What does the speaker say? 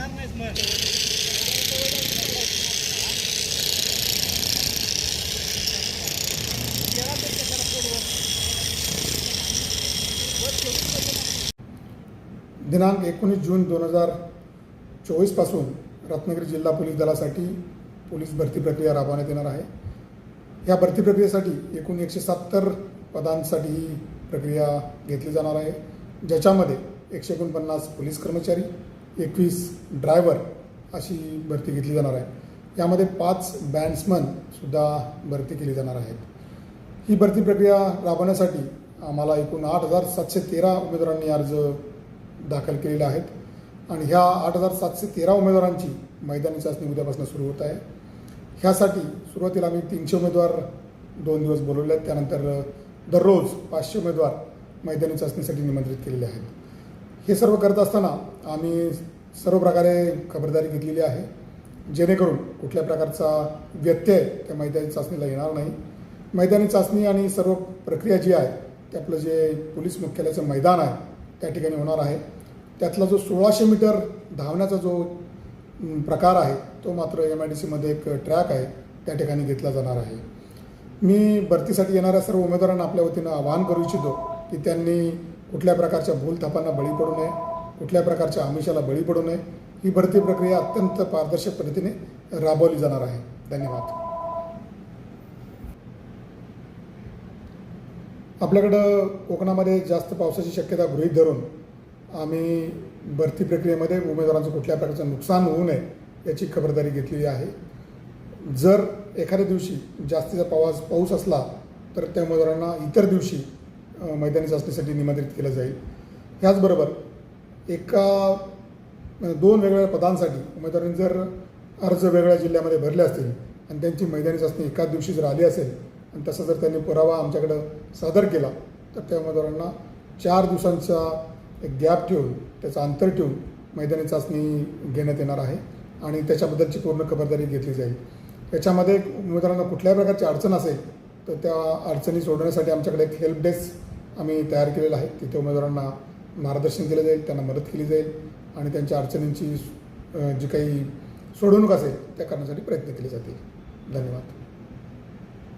घेणार नाहीस मग. दिनांक एकोणीस जून दोन हजार चोवीसपासून रत्नागिरी जिल्हा पोलीस दलासाठी पोलीस भरती प्रक्रिया राबवण्यात येणार आहे. या भरती प्रक्रियेसाठी एकूण एकशे सत्तर पदांसाठी ही प्रक्रिया घेतली जाणार आहे ज्याच्यामध्ये एकशे एकोणपन्नास पोलीस कर्मचारी एकवीस ड्रायव्हर अशी भरती घेतली जाणार आहे. यामध्ये पाच बँड्समनसुद्धा भरती केली जाणार आहेत. ही भरती प्रक्रिया राबवण्यासाठी आम्हाला एकूण आठ हजार सातशे तेरा उमेदवारांनी अर्ज दाखल केलेले आहेत. आणि ह्या आठ हजार सातशे तेरा उमेदवारांची मैदानी चाचणी उद्यापासून सुरू होत आहे. ह्यासाठी सुरुवातीला आम्ही तीनशे उमेदवार दोन दिवस बोलवले आहेत. त्यानंतर दररोज पाचशे उमेदवार मैदानी चाचणीसाठी निमंत्रित केलेले आहेत. हे सर्व करत असताना आम्ही सर्व प्रकारे खबरदारी घेतलेली आहे. जेणेकरून कुठल्या प्रकारचा व्यत्यय त्या मैदानी चाचणीला येणार नाही. मैदानी चाचणी आणि सर्व प्रक्रिया जी आहे ते आपलं जे पोलीस मुख्यालयाचं मैदान आहे त्या ठिकाणी होणार आहे. त्यातला जो सोळाशे मीटर धावण्याचा जो प्रकार आहे तो मात्र एम आय डी सीमध्ये एक ट्रॅक आहे त्या ठिकाणी घेतला जाणार आहे. मी भरतीसाठी येणाऱ्या सर्व उमेदवारांना आपल्या वतीनं आवाहन करू इच्छितो की त्यांनी कुठल्या प्रकारच्या भूलथापांना बळी पडू नये. कुठल्या प्रकारच्या आमिषाला बळी पडू नये. ही भरती प्रक्रिया अत्यंत पारदर्शक पद्धतीने राबवली जाणार आहे. धन्यवाद. आपल्याकडं कोकणामध्ये जास्त पावसाची शक्यता गृहीत धरून आम्ही भरती प्रक्रियेमध्ये उमेदवारांचं कुठल्या प्रकारचं नुकसान होऊ नये याची खबरदारी घेतलेली आहे. जर एखाद्या दिवशी जास्तीचा पावस पाऊस असला तर त्या उमेदवारांना इतर दिवशी मैदानी चाचणीसाठी निमंत्रित केलं जाईल. त्याचबरोबर एका दोन वेगवेगळ्या पदांसाठी उमेदवारांनी जर अर्ज वेगळ्या जिल्ह्यामध्ये भरले असतील आणि त्यांची मैदानी चाचणी एकाच दिवशी जर आली असेल आणि तसा जर त्यांनी पुरावा आमच्याकडं सादर केला तर त्या उमेदवारांना चार दिवसांचा एक गॅप ठेवून त्याचं अंतर ठेवून मैदानी चाचणी घेण्यात येणार आहे आणि त्याच्याबद्दलची पूर्ण खबरदारी घेतली जाईल. याच्यामध्ये उमेदवारांना कुठल्याही प्रकारची अडचण असेल तर त्या अडचणी सोडवण्यासाठी आमच्याकडे एक हेल्प डेस्क आम्ही तयार केलेला आहे. तिथे उमेदवारांना मार्गदर्शन केलं जाईल त्यांना मदत केली जाईल आणि त्यांच्या अडचणींची जी काही सोडवणूक असेल त्या करण्यासाठी प्रयत्न केले जातील. धन्यवाद.